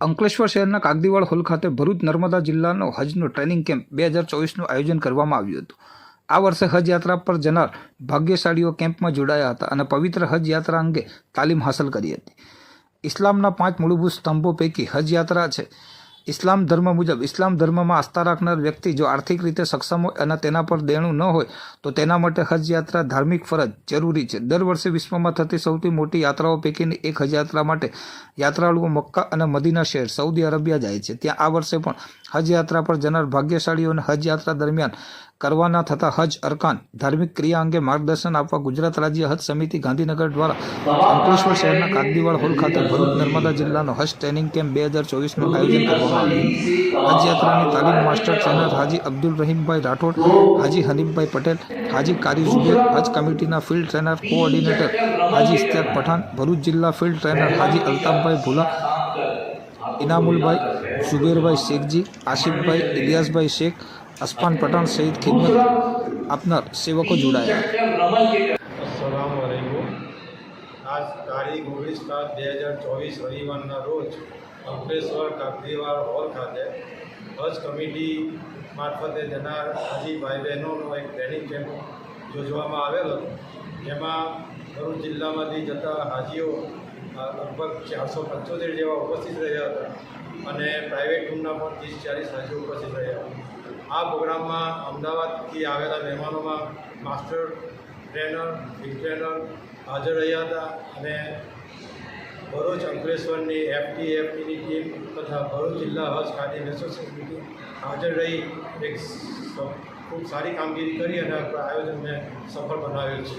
અંકલેશ્વર શહેરના કાગદીવાડ હોલ ખાતે ભરૂચ નર્મદા જિલ્લાનો હજનો ટ્રેનિંગ કેમ્પ બે હજાર ચોવીસનું આયોજન કરવામાં આવ્યું હતું. આ વર્ષે હજ યાત્રા પર જનાર ભાગ્યશાળીઓ કેમ્પમાં જોડાયા હતા અને પવિત્ર હજ યાત્રા અંગે તાલીમ હાંસલ કરી હતી. ઇસ્લામના પાંચ મૂળભૂત સ્તંભો પૈકી હજ યાત્રા છે. ઇસ્લામ ધર્મ મુજબ, ઇસ્લામ ધર્મમાં આસ્થા રાખનાર વ્યક્તિ જો આર્થિક રીતે સક્ષમ હોય અને તેના પર દેણું ન હોય, તો તેના માટે હજ યાત્રા ધાર્મિક ફરજ જરૂરી છે. દર વર્ષે વિશ્વમાં થતી સૌથી મોટી યાત્રાઓ પૈકીની એક હજ યાત્રા માટે યાત્રાળુઓ મક્કા અને મદીના શહેર સૌદી અરેબિયા જાય છે. ત્યાં આ વર્ષે પણ હજ યાત્રા પર જનાર ભાગ્યશાળીઓને હજ યાત્રા દરમિયાન કરવાના થતા હજ અરકાન ધાર્મિક ક્રિયા અંગે માર્ગદર્શન આપવા ગુજરાત રાજ્ય હજ સમિતિ ગાંધીનગર દ્વારા અંકલેશ્વર શહેરના કાગદીવાડ હોલ ખાતે ભરૂચ નર્મદા જિલ્લાનો હજ ટ્રેનિંગ કેમ્પ બે હજાર ચોવીસનું આયોજન કરવામાં આવ્યું હજ યાત્રાની તાલીમ માસ્ટર ટ્રેનર હાજી અબ્દુલ રહીમભાઈ રાઠોડ હાજી હનીફભાઈ પટેલ હાજી કારી ઝુબેર હજ કમિટીના ફિલ્ડ ટ્રેનર કોઓર્ડિનેટર હાજી ઇશ્તિયાક પઠાણ ભરૂચ જિલ્લા ફિલ્ડ ટ્રેનર હાજી અલ્તાફભાઈ ભુલા ઇનામુલભાઈ ઝુબેરભાઈ શેખજી આશિફભાઈ ઇલિયાસભાઈ શેખ અસ્પાન પઠાણ સહિત ખિદમત આપનાર સેવકો જોડાયા અસલામવાલેકુમ આજ તારીખ ઓગણીસ સાત બે હજાર ચોવીસ રવિવારના રોજ અંકલેશ્વર કાકડીવાડ હોલ ખાતે હજ કમિટી મારફતે જનાર હાજી ભાઈ બહેનોનો એક ટ્રેનિંગ કેમ્પ યોજવામાં આવેલ હતો જેમાં ભરૂચ જિલ્લામાંથી જતા હાજીઓ અ, લગભગ ચારસો પંચોતેર જેવા ઉપસ્થિત રહ્યા હતા અને પ્રાઇવેટ રૂમના પણ ત્રીસ ચાલીસ હાજીઓ ઉપસ્થિત રહ્યા. આ પ્રોગ્રામમાં અમદાવાદથી આવેલા મહેમાનોમાં માસ્ટર ટ્રેનર બિગ ટ્રેનર હાજર રહ્યા હતા અને ભરૂચ અંકલેશ્વરની એફટી એફટીની ટીમ તથા ભરૂચ જિલ્લા હજ ખાતે એસોસિએશનની હાજર રહી. એક ખૂબ સારી કામગીરી કરી અને આયોજનને સફળ બનાવેલ છે.